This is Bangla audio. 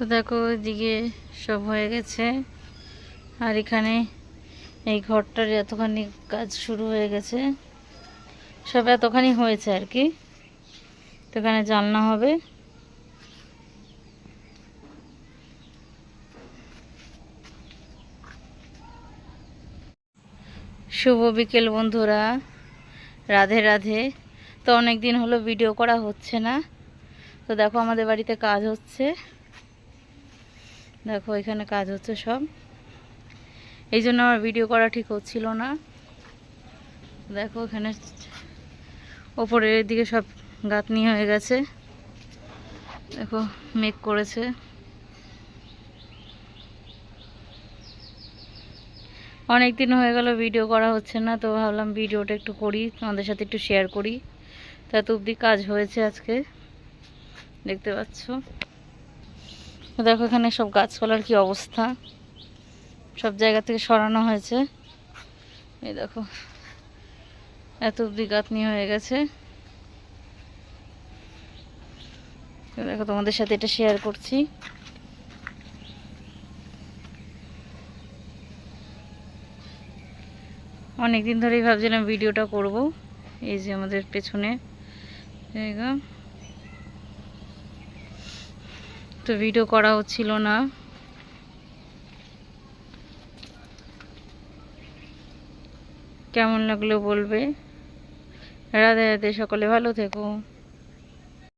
তো দেখো ওইদিকে সব হয়ে গেছে। আর এখানে এই ঘরটার এতখানি কাজ শুরু হয়ে গেছে। সব এতখানি হয়েছে আর কি। তো এখানে জানলা হবে। শুভ বিকেল বন্ধুরা। রাধে রাধে। তো অনেক দিন হলো ভিডিও করা হচ্ছে না। তো দেখো আমাদের বাড়িতে কাজ হচ্ছে। দেখো, এখানে কাজ হচ্ছে সব। এই জন্য আমার ভিডিও করা ঠিক হচ্ছিল না। দেখো, এখানে ওপরের দিকে সব গাঁথনি হয়ে গেছে। দেখো মেক করেছে। অনেক দিন হয়ে গেল ভিডিও করা হচ্ছে না, তো ভাবলাম ভিডিওটা একটু করি, তোমাদের সাথে একটু শেয়ার করি। তা তো অবধি কাজ হয়েছে আজকে। দেখতে পাচ্ছ? দেখো এখানে সব গাছপালার কি অবস্থা। সব জায়গা থেকে সরানো হয়েছে। এই দেখো, এত অব্দি গাঁথনি হয়ে গেছে। দেখো, তোমাদের সাথে এটা শেয়ার করছি। অনেক দিন ধরেই ভাবছিলাম ভিডিওটা করব, এই যে আমাদের পেছনে। জায়গা তো ভিডিও করা হচ্ছিল না। কেমন লাগল বলবে? রাধে রাধে সকলে ভালো থেকো।